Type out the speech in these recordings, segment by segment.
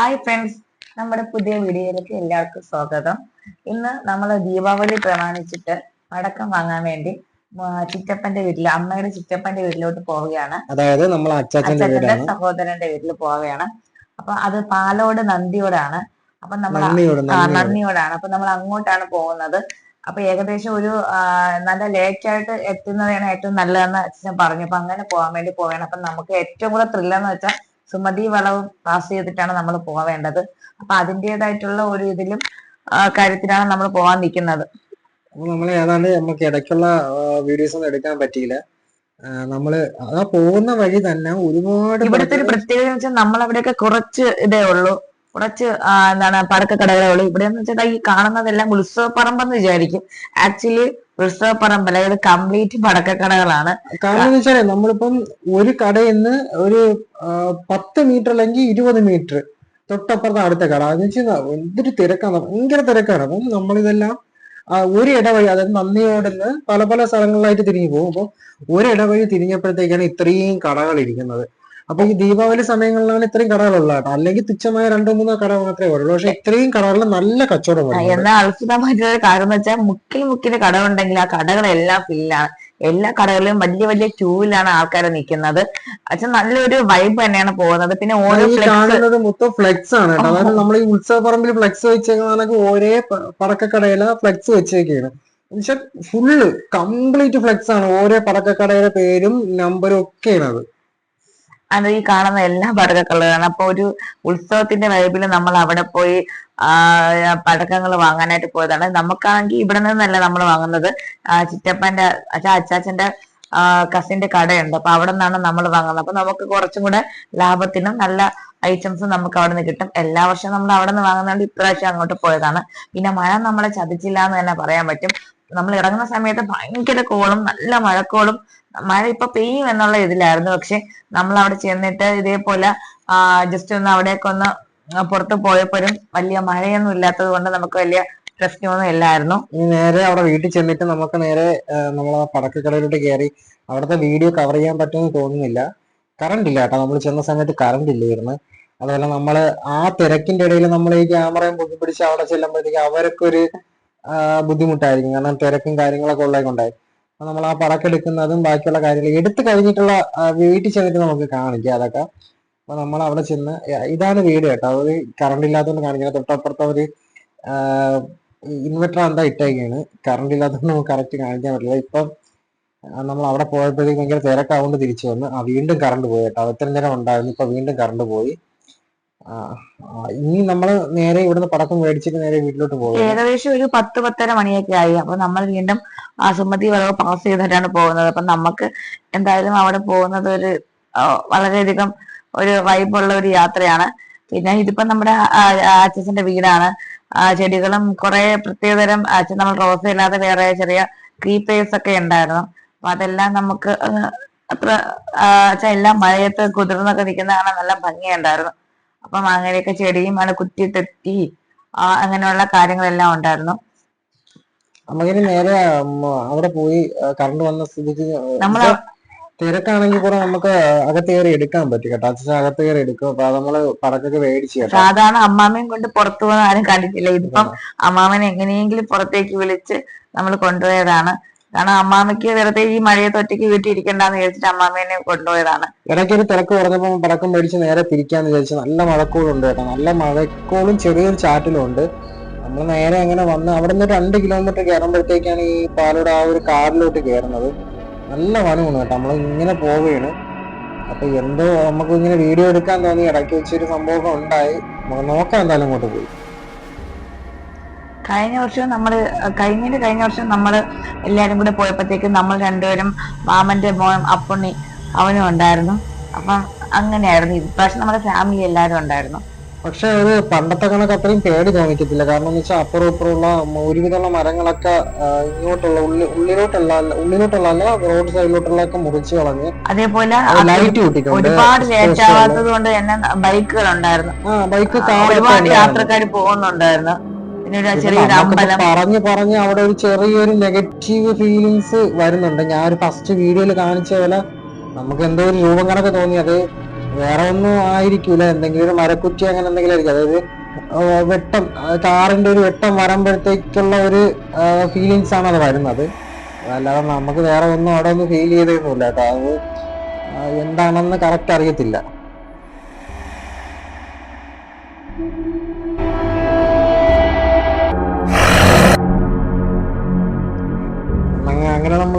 Hi friends നമ്മുടെ പുതിയ വീഡിയോയിലേക്ക് എല്ലാവർക്കും സ്വാഗതം. ഇന്ന് നമ്മൾ ദീപാവലി പ്രമാണിച്ചിട്ട് പടക്കം വാങ്ങാൻ വേണ്ടി ചിറ്റപ്പന്റെ വീട്ടിൽ അമ്മയുടെ ചിറ്റപ്പന്റെ വീട്ടിലോട്ട് പോവുകയാണ്. അതായത് നമ്മൾ അച്ഛന്റെ സഹോദരന്റെ വീട്ടിൽ പോവുകയാണ്. അപ്പൊ അത് പാലോട് നന്ദിയോടാണ്. അപ്പൊ നമ്മൾ നന്ദിയോടാണ്. അപ്പൊ നമ്മൾ അങ്ങോട്ടാണ് പോകുന്നത്. അപ്പൊ ഏകദേശം ഒരു നല്ല ലേറ്റ് ആയിട്ട് എത്തുന്നതാണ് ഏറ്റവും നല്ലതെന്ന് അച്ഛൻ പറഞ്ഞു. അപ്പൊ അങ്ങനെ പോകാൻ വേണ്ടി പോവുകയാണ്. അപ്പൊ നമുക്ക് ഏറ്റവും കൂടുതൽ ത്രില്ലെന്ന് വെച്ചാൽ സുമതി വളവും പാസ് ചെയ്തിട്ടാണ് നമ്മൾ പോവേണ്ടത് അപ്പൊ അതിന്റെതായിട്ടുള്ള ഒരു ഇതിലും കാര്യത്തിലാണ് നമ്മൾ പോകാൻ നിൽക്കുന്നത് നമ്മൾ ഏതാണ്ട് നമുക്ക് ഇടയ്ക്കുള്ള വീഡിയോസ് ഒന്നും എടുക്കാൻ പറ്റിയില്ല. നമ്മൾ ആ പോകുന്ന വഴി തന്നെ ഒരുപാട് ഇവിടുത്തെ ഒരു പ്രത്യേകത എന്ന് വെച്ചാൽ നമ്മൾ അവിടെയൊക്കെ കുറച്ച് ഇതേ ഉള്ളൂ. കുറച്ച് എന്താണ് പടക്കക്കടകളേ ഉള്ളൂ. ഇവിടെ എന്ന് വെച്ചാൽ ഈ കാണുന്നതെല്ലാം ഉത്സവപ്പറമ്പെന്ന് വിചാരിക്കും. ആക്ച്വലി ഉത്സവപ്പറമ്പല്ല ഇത് കംപ്ലീറ്റ് പടക്കക്കടകളാണ്. കാരണം എന്ന് വെച്ചാൽ നമ്മളിപ്പം ഒരു കടയിൽ നിന്ന് ഒരു പത്ത് മീറ്റർ അല്ലെങ്കിൽ ഇരുപത് മീറ്റർ തൊട്ടപ്പുറത്ത് അടുത്ത കട. എന്ന് വെച്ചാൽ എന്തൊരു തിരക്കാണ്. ഭയങ്കര തിരക്കാണ്. അപ്പം നമ്മളിതെല്ലാം ഒരു ഇടവഴി അതായത് നന്ദിയോടുന്ന് പല പല സ്ഥലങ്ങളിലായിട്ട് തിരിഞ്ഞു പോകും. അപ്പോൾ ഒരു ഇടവഴി തിരിഞ്ഞപ്പോഴത്തേക്കാണ് ഇത്രയും കടകൾ ഇരിക്കുന്നത്. അപ്പൊ ഈ ദീപാവലി സമയങ്ങളിലാണ് ഇത്രയും കടകളുള്ളത് കേട്ടോ. അല്ലെങ്കിൽ തുച്ഛമായ രണ്ടോ മൂന്നോ കട മാത്രമേ ഉള്ളൂ. പക്ഷെ ഇത്രയും കടകളിൽ നല്ല കച്ചവടം. എന്നാൽ അത്ഭുതമായിട്ടുള്ള കാര്യം എന്ന് വെച്ചാൽ മുക്കിൽ മുക്കിന് കട ഉണ്ടെങ്കിൽ ആ കടകളെല്ലാം ഫില്ലാണ്. എല്ലാ കടകളിലും വലിയ വലിയ ക്യൂവിലാണ് ആൾക്കാർ നിൽക്കുന്നത്. അച്ഛൻ നല്ലൊരു വൈബ് തന്നെയാണ് പോകുന്നത്. പിന്നെ ഓരോ കാണുന്നത് മൊത്തം ഫ്ലെക്സ് ആണ് അതായത് നമ്മൾ ഈ ഉത്സവ പറമ്പിൽ ഫ്ലെക്സ് വെച്ചേക്കുന്നതൊക്കെ ഒരേ പടക്കക്കടയില ഫ്ലെക്സ് വെച്ചേക്കാണ്. ഫുള്ള് കംപ്ലീറ്റ് ഫ്ലെക്സ് ആണ് ഓരോ പടക്കക്കടയുടെ പേരും നമ്പറും ഒക്കെയാണ് അത്. അത് ഈ കാണുന്ന എല്ലാ പടക്കക്കളറാണ് അപ്പൊ ഒരു ഉത്സവത്തിന്റെ വൈബിൽ നമ്മൾ അവിടെ പോയി പടക്കങ്ങൾ വാങ്ങാനായിട്ട് പോയതാണ്. നമുക്കാണെങ്കിൽ ഇവിടെ നിന്നല്ല നമ്മൾ വാങ്ങുന്നത്. ചിറ്റപ്പന്റെ അച്ചാച്ചന്റെ കസിന്റെ കടയുണ്ട്. അപ്പൊ അവിടെ നിന്നാണ് നമ്മൾ വാങ്ങുന്നത്. അപ്പൊ നമുക്ക് കുറച്ചും കൂടെ ലാഭത്തിനും നല്ല ഐറ്റംസ് നമുക്ക് അവിടെ നിന്ന് കിട്ടും. എല്ലാ വർഷവും നമ്മൾ അവിടെ നിന്ന് വാങ്ങുന്നതുകൊണ്ട് ഇപ്രാവശ്യം അങ്ങോട്ട് പോയതാണ്. പിന്നെ മഴ നമ്മളെ ചതിച്ചില്ല എന്ന് തന്നെ പറയാൻ പറ്റും. നമ്മൾ ഇറങ്ങുന്ന സമയത്ത് ഭയങ്കര കോളും നല്ല മഴക്കോളും മഴ ഇപ്പൊ പെയ്യും എന്നുള്ള ഇതിലായിരുന്നു. പക്ഷെ നമ്മൾ അവിടെ ചെന്നിട്ട് ഇതേപോലെ ജസ്റ്റ് ഒന്ന് അവിടേക്ക് ഒന്ന് പുറത്ത് പോയപ്പോഴും വലിയ മഴയൊന്നും ഇല്ലാത്തത് കൊണ്ട് നമുക്ക് വലിയ പ്രശ്നമൊന്നും ഇല്ലായിരുന്നു. നേരെ അവിടെ വീട്ടിൽ ചെന്നിട്ട് നമുക്ക് നേരെ നമ്മൾ ആ പടക്കക്കടയിലോട്ട് കയറി അവിടുത്തെ വീഡിയോ കവർ ചെയ്യാൻ പറ്റുമെന്ന് തോന്നുന്നില്ല. കറണ്ട് ഇല്ല കേട്ടോ. നമ്മൾ ചെന്ന സമയത്ത് കറണ്ട് ഇല്ലായിരുന്നു. അതുപോലെ നമ്മൾ ആ തിരക്കിന്റെ ഇടയിൽ നമ്മൾ ഈ ക്യാമറയും പൊക്കി പിടിച്ച് അവിടെ ചെല്ലുമ്പോഴത്തേക്ക് അവരൊക്കെ ഒരു ബുദ്ധിമുട്ടായിരിക്കും. കാരണം തിരക്കും കാര്യങ്ങളൊക്കെ ഉള്ളതുകൊണ്ടായി നമ്മൾ ആ പടക്കെടുക്കുന്നതും ബാക്കിയുള്ള കാര്യങ്ങൾ എടുത്തു കഴിഞ്ഞിട്ടുള്ള വീട്ടിൽ ചെന്നിട്ട് നമുക്ക് കാണിക്കാം അതൊക്കെ. അപ്പൊ നമ്മൾ അവിടെ ചെന്ന് ഇതാണ് വീട് കേട്ടോ. അവർ കറണ്ട് ഇല്ലാത്തതുകൊണ്ട് കാണിക്കുന്നത്. തൊട്ടപ്പുറത്ത് അവർ ഇൻവെർട്ടർ എന്താ ഇട്ടേക്കാണ്. കറണ്ട് ഇല്ലാത്തതുകൊണ്ട് നമുക്ക് കറക്റ്റ് കാണിക്കാൻ പറ്റില്ല. ഇപ്പം നമ്മൾ അവിടെ പോയപ്പോഴേക്കും ഭയങ്കര തിരക്കാവുകൊണ്ട് തിരിച്ചു വന്ന് ആ വീണ്ടും കറണ്ട് പോയി കേട്ടോ. അത്ര നേരം ഉണ്ടായിരുന്നു. ഇപ്പൊ വീണ്ടും കറണ്ട് പോയി. ഇനി നമ്മൾ നേരെ ഇവിടുന്ന് പടക്കം മേടിച്ചിട്ട് നേരെ വീട്ടിലോട്ട് പോകും ഏകദേശം ഒരു പത്ത് പത്തര മണിയൊക്കെ ആയി. അപ്പൊ നമ്മൾ വീണ്ടും ആ സുമതി വളവ് പാസ് ചെയ്തിട്ടാണ് പോകുന്നത്. അപ്പൊ നമുക്ക് എന്തായാലും അവിടെ പോകുന്നത് ഒരു വളരെയധികം ഒരു വൈബുള്ള ഒരു യാത്രയാണ്. പിന്നെ ഇതിപ്പോ നമ്മുടെ അച്ഛന്റെ വീടാണ്. ചെടികളും കുറെ പ്രത്യേകതരം അച്ഛൻ നമ്മൾ റോസ് ഇല്ലാതെ വേറെ ചെറിയ ക്രീപ്പേഴ്സ് ഒക്കെ ഉണ്ടായിരുന്നു. അപ്പൊ അതെല്ലാം നമുക്ക് അത്ര എല്ലാം മഴയത്ത് കുതിർന്നൊക്കെ നിൽക്കുന്ന കാണാൻ നല്ല ഭംഗിയുണ്ടായിരുന്നു. അപ്പം അങ്ങനെയൊക്കെ ചെടിയും അവിടെ കുറ്റി ആ, അങ്ങനെയുള്ള കാര്യങ്ങളെല്ലാം ഉണ്ടായിരുന്നു. നമുക്കിനി നേരെ അവിടെ പോയി കറണ്ട് വന്ന സ്ഥിതിക്ക് നമ്മൾ തിരക്കാണെങ്കിൽ കൂടെ നമുക്ക് അകത്ത് കയറി എടുക്കാൻ പറ്റും കേട്ടോ. അച്ഛൻ അകത്ത് കയറി എടുക്കും. അപ്പൊ നമ്മൾ പടക്കൊക്കെ മേടിച്ചു സാധാരണ അമ്മാമയും കൊണ്ട് പുറത്തു പോകുന്ന ആരും കണ്ടിട്ടില്ല. ഇതിപ്പം അമ്മാമനെ എങ്ങനെയെങ്കിലും പുറത്തേക്ക് വിളിച്ച് നമ്മൾ കൊണ്ടുപോയതാണ്. കാരണം അമ്മാമ്മയ്ക്ക് വെറുതെ ഈ മഴയത്ത് ഒറ്റയ്ക്ക് വീട്ടിൽ ഇരിക്കണ്ടെന്ന് വിചാരിച്ചിട്ട് അമ്മാമ്മേനെ കൊണ്ടുപോയതാണ്. ഇടയ്ക്ക് ഒരു തിരക്ക് കുറഞ്ഞപ്പോൾ പടക്കം മേടിച്ച് നേരെ തിരിക്കാന്ന് വിചാരിച്ചു നല്ല മഴക്കോളുണ്ട് കേട്ടോ. നല്ല മഴക്കോളും ചെറിയൊരു ചാറ്റിലും ഉണ്ട്. നമ്മൾ നേരെ അങ്ങനെ വന്ന് അവിടെ നിന്ന് രണ്ട് കിലോമീറ്റർ കയറുമ്പോഴത്തേക്കാണ് ഈ പാലയുടെ ആ ഒരു കാറിലോട്ട് കയറുന്നത്. നല്ല വനമാണ് കേട്ടോ. നമ്മൾ ഇങ്ങനെ പോവുകയാണ്. അപ്പൊ എന്തോ നമുക്ക് ഇങ്ങനെ വീഡിയോ എടുക്കാൻ തോന്നി. ഇടയ്ക്ക് വെച്ചൊരു സംഭവം ഉണ്ടായി. നമുക്ക് നോക്കാം എന്തായാലും അങ്ങോട്ട് പോയി. കഴിഞ്ഞ വർഷം നമ്മൾ കഴിഞ്ഞിട്ട് കഴിഞ്ഞ വർഷം നമ്മൾ എല്ലാവരും കൂടെ പോയപ്പോഴത്തേക്കും നമ്മൾ രണ്ടുപേരും മാമന്റെ മോൻ അപ്പുണ്ണി അവനും ഉണ്ടായിരുന്നു. അപ്പം അങ്ങനെയായിരുന്നു. ഇപ്രാവശ്യം നമ്മുടെ ഫാമിലി എല്ലാവരും ഉണ്ടായിരുന്നു. പക്ഷെ അത് പണ്ടത്തെ കണക്ക് അത്രയും പേടി തോന്നിക്കത്തില്ല. കാരണം എന്ന് വെച്ചാൽ അപ്പുറം ഇപ്പുറമുള്ള ഒരുവിധമുള്ള മരങ്ങളൊക്കെ ഇങ്ങോട്ടുള്ള ഉള്ളി ഉള്ളിലോട്ടുള്ള അല്ല റോഡ് സൈഡിലോട്ടുള്ള ഒക്കെ മുറിച്ച് കളഞ്ഞ് അതേപോലെ ലൈറ്റ് ഒരുപാട് ലേറ്റ് ആവാത്തത് കൊണ്ട് തന്നെ ബൈക്കുകൾ ഉണ്ടായിരുന്നു ബൈക്ക് ഒരുപാട് യാത്രക്കാർ പോകുന്നുണ്ടായിരുന്നു. പിന്നെ ഒരു ചെറിയൊരു അമ്പലം. പറഞ്ഞു പറഞ്ഞ് അവിടെ ഒരു ചെറിയൊരു നെഗറ്റീവ് ഫീലിങ്സ് വരുന്നുണ്ട്. ഞാൻ ഒരു ഫസ്റ്റ് വീഡിയോയിൽ കാണിച്ച പോലെ നമുക്ക് എന്തോ ഒരു രൂപം കണക്ക് തോന്നി. അത് വേറെ ഒന്നും ആയിരിക്കൂല. എന്തെങ്കിലും ഒരു മരക്കുറ്റി അങ്ങനെ എന്തെങ്കിലും ആയിരിക്കും. അതായത് വെട്ടം കാറിന്റെ ഒരു വെട്ടം വരുമ്പോഴത്തേക്കുള്ള ഒരു ഫീലിങ്സ് ആണ് അത് വരുന്നത്. അല്ലാതെ നമുക്ക് വേറെ ഒന്നും അവിടെ ഒന്നും ഫീൽ ചെയ്തൊന്നുമില്ല കേട്ടോ അത് എന്താണെന്ന് കറക്റ്റ് അറിയത്തില്ല.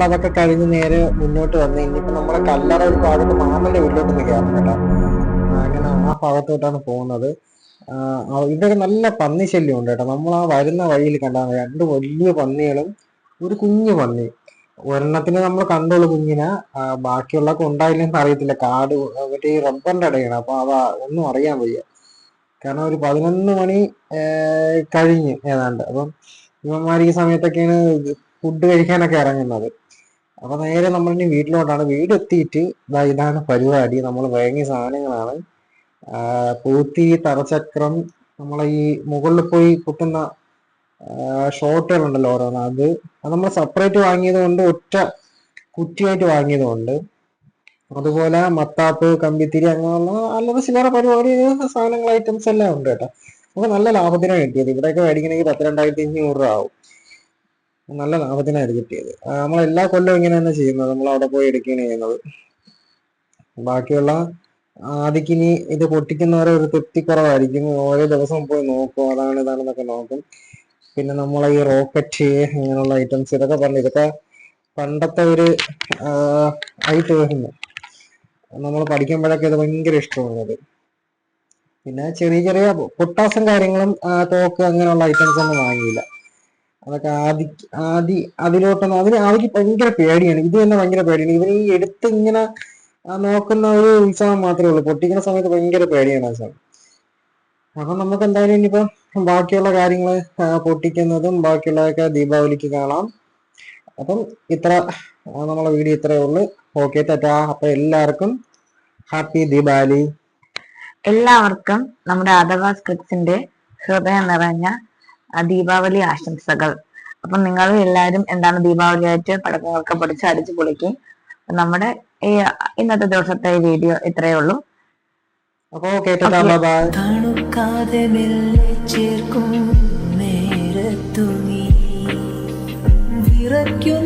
നമ്മൾ അതൊക്കെ കഴിഞ്ഞ് നേരെ മുന്നോട്ട് വന്ന് ഇനിയിപ്പോ നമ്മുടെ കല്ലറ ഒരു ഭാഗത്ത് മാമന്റെ വീട്ടിലോട്ട് ഒന്ന് കേട്ടോ. അങ്ങനെ ആ ഭാഗത്തോട്ടാണ് പോകുന്നത്. ഒരു നല്ല പന്നി ശല്യം ഉണ്ട് കേട്ടോ. നമ്മൾ ആ വരുന്ന വഴിയിൽ കണ്ടാൽ രണ്ട് വലിയ പന്നികളും ഒരു കുഞ്ഞു പന്നി. ഒരെണ്ണത്തിന് നമ്മൾ കണ്ടുള്ളൂ കുഞ്ഞിനെ. ബാക്കിയുള്ളൊക്കെ ഉണ്ടായില്ലെന്ന് അറിയത്തില്ല. കാട് മറ്റേ ഈ റബ്ബറിന്റെ ഇടയാണ് അപ്പൊ അതാ ഒന്നും അറിയാൻ വയ്യ. കാരണം ഒരു പതിനൊന്ന് മണി കഴിഞ്ഞ് ഏതാണ്ട്. അപ്പം ഇവന്മാർ ഈ സമയത്തൊക്കെയാണ് ഫുഡ് കഴിക്കാനൊക്കെ ഇറങ്ങുന്നത്. അപ്പൊ നേരെ നമ്മൾ ഇനി വീട്ടിലോട്ടാണ്. വീടെത്തിയിട്ട് ഇതാ ഇതാണ് പരിപാടി. നമ്മൾ വാങ്ങിയ സാധനങ്ങളാണ്. പൂത്തി തറചക്രം നമ്മളെ ഈ മുകളിൽ പോയി കുത്തുന്ന ഷോട്ടുകളുണ്ടല്ലോ ഓരോന്ന്. അത് അത് നമ്മൾ സെപ്പറേറ്റ് വാങ്ങിയത് കൊണ്ട് ഒറ്റ കുറ്റിയായിട്ട് വാങ്ങിയത് കൊണ്ട്. അതുപോലെ മത്താപ്പ് കമ്പിത്തിരി അങ്ങനെയുള്ള അല്ലാതെ ചില്ലറ പരിപാടി സാധനങ്ങൾ ഐറ്റംസ് എല്ലാം ഉണ്ട് കേട്ടോ. നമുക്ക് നല്ല ലാഭത്തിനാണ് കിട്ടിയത്. ഇവിടെയൊക്കെ മേടിക്കണമെങ്കിൽ പത്തിരണ്ടായിരത്തി അഞ്ഞൂറ് രൂപ ആവും. നല്ല ലാഭത്തിനാണ് കിട്ടിയത്. നമ്മളെല്ലാ കൊല്ലവും ഇങ്ങനെ തന്നെ ചെയ്യുന്നത്. നമ്മൾ അവിടെ പോയി എടുക്കുകയാണ് ചെയ്യുന്നത്. ബാക്കിയുള്ള ആദ്യക്കിനി ഇത് പൊട്ടിക്കുന്നവരെ ഒരു തൃപ്തിക്കുറവായിരിക്കും ഓരോ ദിവസം പോയി നോക്കും. അതാണ് ഇതാണെന്നൊക്കെ നോക്കും. പിന്നെ നമ്മളെ ഈ റോക്കറ്റ് അങ്ങനെയുള്ള ഐറ്റംസ് ഇതൊക്കെ പറഞ്ഞു ഇതൊക്കെ പണ്ടത്തെ ഒരു ആയിട്ട് വരുന്നു. നമ്മൾ പഠിക്കുമ്പോഴൊക്കെ ഇത് ഭയങ്കര ഇഷ്ടമാണത്. പിന്നെ ചെറിയ ചെറിയ പൊട്ടാസും കാര്യങ്ങളും തോക്ക് അങ്ങനെയുള്ള ഐറ്റംസ് ഒന്നും വാങ്ങിയില്ല. അതൊക്കെ ആദി ആദി അതിലോട്ടൊന്നും അതിന് ആദിക്ക് ഭയങ്കര പേടിയാണ്. ഇത് തന്നെ ഭയങ്കര പേടിയാണ്. ഇവന് ഈ എടുത്ത് ഇങ്ങനെ നോക്കുന്ന ഒരു ഉത്സവം മാത്രമേ ഉള്ളൂ. പൊട്ടിക്കുന്ന സമയത്ത് ഭയങ്കര പേടിയാണ് സമയം അപ്പൊ നമുക്ക് എന്തായാലും ഇനിയിപ്പോ ബാക്കിയുള്ള കാര്യങ്ങൾ പൊട്ടിക്കുന്നതും ബാക്കിയുള്ളതൊക്കെ ദീപാവലിക്ക് കാണാം. അപ്പം ഇത്ര നമ്മളെ വീഡിയോ ഇത്രയേ ഉള്ളൂ. ഓക്കെ തെറ്റാ അപ്പൊ എല്ലാവർക്കും ഹാപ്പി ദീപാവലി. എല്ലാവർക്കും നമ്മുടെ അഥവാ സ്ക്രിപ്റ്റിന്റെ ഹൃദയം നിറഞ്ഞ ദീപാവലി ആശംസകൾ. അപ്പൊ നിങ്ങൾ എല്ലാവരും എന്താണ് ദീപാവലി ആയിട്ട് പടക്കങ്ങളൊക്കെ പൊടിച്ച് അടിച്ചു പൊളിക്കും. നമ്മുടെ ഈ ഇന്നത്തെ ദിവസത്തെ വീഡിയോ ഇത്രയേ ഉള്ളൂ. തണുക്കാതെ മെല്ലെ ചേർക്കും നേരത്തു നീ വിറയ്ക്കും